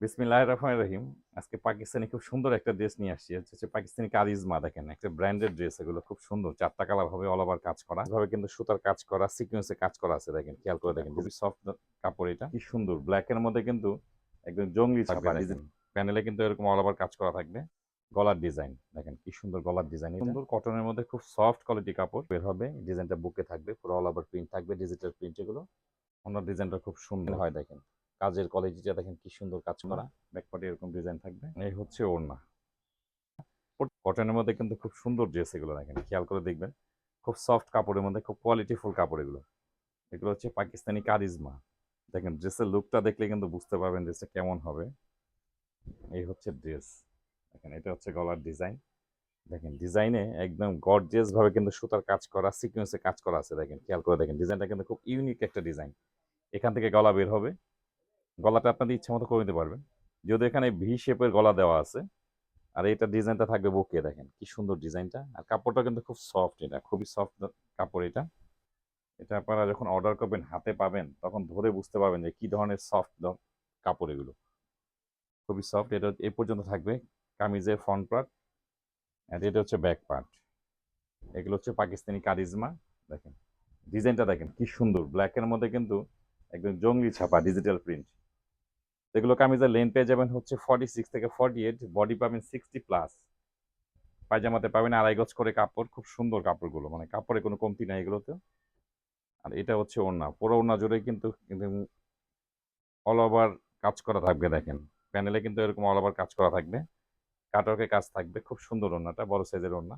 বিসমিল্লাহ রহমান রহিম। আজকে পাকিস্তানি খুব সুন্দর একটা ড্রেস নিয়ে আসছি। হচ্ছে পাকিস্তানি কারিজমা দেখেন একটা ব্র্যান্ডেড ড্রেস এগুলো খুব সুন্দর। চারটা কালার হবে অল ওভার কাজ করা। ভাবে কিন্তু সুতার কাজ করা সিকোয়েন্সে কাজ করা আছে দেখেন খেয়াল করে দেখেন। খুবই সফট কাপড় এটা। কি সুন্দর। ব্ল্যাক এর মধ্যে কিন্তু একদম জঙ্গলি ছাপা প্যানেলে কিন্তু এরকম অল ওভার কাজ করা থাকবে। গলার ডিজাইন দেখেন কি সুন্দর গলার ডিজাইন সুন্দর। কটনের মধ্যে খুব সফট কোয়ালিটি কাপড় বের হবে। ডিজাইনটা বুকে থাকবে পুরো অল ওভার প্রিন্ট থাকবে ডিজিটাল প্রিন্ট এগুলো। ওনার ডিজাইনটা খুব সুন্দর। হয় দেখেন। কাজের কোয়ালিটিটা দেখেন কি সুন্দর কাজ করা। ব্যাকপার্টে এরকম ডিজাইন থাকবে? এই হচ্ছে ওড়না। কটনের মধ্যে কিন্তু খুব সুন্দর ড্রেস এগুলো দেখেন খেয়াল করে দেখবেন। খুব সফট কাপড়ের মধ্যে খুব কোয়ালিটিফুল কাপড় এগুলো। এগুলো হচ্ছে পাকিস্তানি কারিজমা। দেখেন ড্রেসের লুকটা দেখলে কিন্তু বুঝতে পারবেন ড্রেসটা কেমন হবে। এই হচ্ছে ড্রেস দেখেন এটা হচ্ছে গলার ডিজাইন দেখেন ডিজাইনে একদম গর্জিয়াস ভাবে কিন্তু সুতার কাজ করা সিকোয়েন্সে কাজ করা আছে। দেখেন খেয়াল করে দেখেন ডিজাইনটা কিন্তু খুব ইউনিক একটা ডিজাইন এখান থেকে গলা বের হবে। গলাটা আপনাদের ইচ্ছা মতো করে নিতে পারবেন। যদি এখানে ভি শেপের গলা দেওয়া আছে, আর এটা ডিজাইনটা থাকবে বুকে দেখেন, কি সুন্দর ডিজাইনটা। আর কাপড়টা কিন্তু খুব সফট এটা, খুবই সফট কাপড় এটা। এটা আপনারা যখন অর্ডার করবেন, হাতে পাবেন, তখন ধরে বুঝতে পারবেন যে কি ধরনের সফট কাপড় এগুলো। খুবই সফট এটা এ পর্যন্ত থাকবে। কামিজের ফ্রন্ট পার্ট আর এটা হচ্ছে ব্যাক পার্ট এগুলো হচ্ছে পাকিস্তানি কারিজমা, দেখেন। ডিজাইনটা দেখেন, কি সুন্দর। ব্ল্যাকের মধ্যে কিন্তু একদম জঙ্গলি ছাপা ডিজিটাল প্রিন্ট এগুলো কামিজের লেন পেয়ে যাবেন হচ্ছে ফর্টি সিক্স থেকে ফর্টি এইট বডি পাবেন সিক্সটি প্লাস পায়জামাতে পাবেন আড়াই গজ করে কাপড়, খুব সুন্দর কাপড়গুলো মানে কাপড়ে কোনো কমতি নাই এগুলোতে। আর এটা হচ্ছে ওড়না, পুরো ওড়না জুড়ে কিন্তু অল ওভার কাজ করা থাকবে দেখেন। প্যানেলে কিন্তু এরকম অল ওভার কাজ করা থাকবে। কাটওয়ার্কে কাজ থাকবে, খুব সুন্দর ওড়নাটা, বড় সাইজের ওড়না।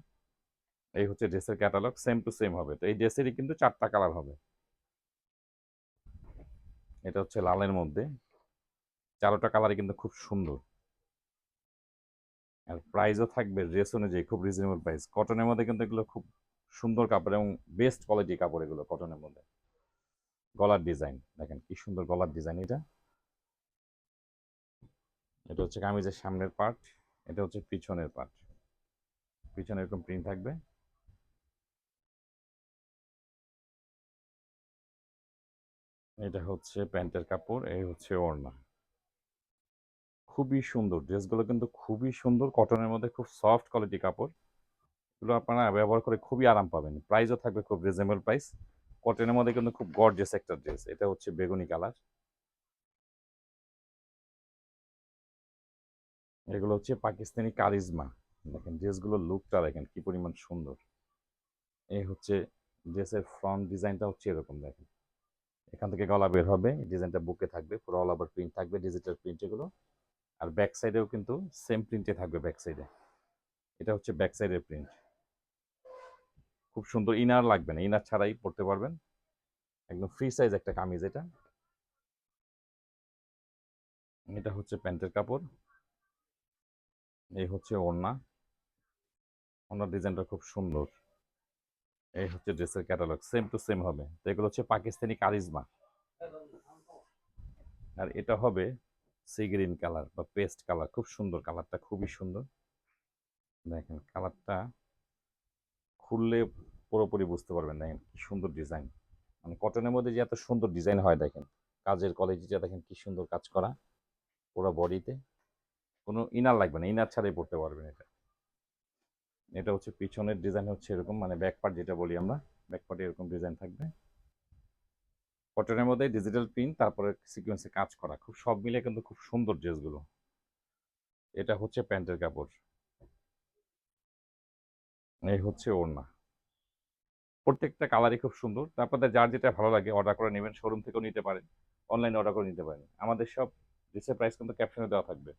এই হচ্ছে ড্রেসের ক্যাটালগ সেম টু সেম হবে। তো এই ড্রেসেরই কিন্তু চারটা কালার হবে। এটা হচ্ছে লালের মধ্যে। চারোটা কালারই কিন্তু খুব সুন্দর। আর প্রাইসও থাকবে ড্রেস অনুযায়ী খুব রিজনেবল প্রাইস কটনের মধ্যে কিন্তু এগুলো খুব সুন্দর কাপড় এবং বেস্ট কোয়ালিটি কাপড় এগুলো কটনের মধ্যে। গলার ডিজাইন দেখেন কি সুন্দর গলার ডিজাইন এটা। এটা হচ্ছে কামিজের সামনের পার্ট এটা হচ্ছে পিছনের পার্ট পিছনে এরকম প্রিন্ট থাকবে। এটা হচ্ছে প্যান্টের কাপড়, এই হচ্ছে ওড়না। খুবই সুন্দর। ড্রেসগুলো কিন্তু খুবই সুন্দর। কটনের মধ্যে খুব সফট কোয়ালিটি কাপড়। এগুলো আপনারা ব্যবহার করে খুবই আরাম পাবেন। প্রাইসও থাকবে খুব রিজনেবল প্রাইস কটনের মধ্যে কিন্তু খুব গর্জিয়াস একটা ড্রেস এটা হচ্ছে বেগুনি কালার। এগুলো হচ্ছে পাকিস্তানি কারিজমা। দেখেন ড্রেসগুলোর লুকটা দেখেন কি পরিমাণ সুন্দর। এই হচ্ছে ড্রেসের ফ্রন্ট ডিজাইনটা হচ্ছে এরকম, দেখেন। এখান থেকে গলা বের হবে। ডিজাইনটা বুকে থাকবে। পুরো অল ওভার প্রিন্ট থাকবে। ডিজিটাল প্রিন্ট এগুলো। আর ব্যাক সাইডেও কিন্তু সেম প্রিন্টে থাকবে ব্যাক সাইডে এটা হচ্ছে ব্যাক সাইডের প্রিন্ট খুব সুন্দর ইনার লাগবে না ইনার ছাড়াই পড়তে পারবেন। একদম ফ্রি সাইজ একটা কামিজ এটা। এটা হচ্ছে প্যান্টের কাপড়। এই হচ্ছে ওড়না। ওনার ডিজাইনটা খুব সুন্দর। এই হচ্ছে ড্রেসের ক্যাটালগ সেম টু সেম হবে। তো এগুলো হচ্ছে পাকিস্তানি কারিজমা। আর এটা হবে সি গ্রিন কালার বা পেস্ট কালার খুব সুন্দর কালারটা খুবই সুন্দর। দেখেন কালারটা খুললে পুরোপুরি বুঝতে পারবেন, দেখেন কি সুন্দর ডিজাইন মানে কটনের মধ্যে যে এত সুন্দর ডিজাইন হয়, দেখেন কাজের কোয়ালিটিটা দেখেন কি সুন্দর কাজ করা, পুরো বডিতে কোনো ইনার লাগবে না ইনার ছাড়াই পড়তে পারবেন এটা। এটা হচ্ছে পিছনের ডিজাইন হচ্ছে এরকম মানে ব্যাক পার্ট যেটা বলি আমরা ব্যাক পার্টে এরকম ডিজাইন থাকবে। কটনের মধ্যে ডিজিটাল প্রিন্ট তারপরে সিকোয়েন্সে কাজ করা। খুব, সব মিলে কিন্তু খুব সুন্দর ড্রেসগুলো এটা হচ্ছে প্যান্টের কাপড়। এই হচ্ছে ওড়না। প্রত্যেকটা কালারই খুব সুন্দর। তারপরে যার যেটা ভালো লাগে অর্ডার করে নেবেন শোরুম থেকেও নিতে পারেন অনলাইনে অর্ডার করে নিতে পারেন। আমাদের সব ড্রেসের প্রাইস কিন্তু ক্যাপশনে দেওয়া থাকবে।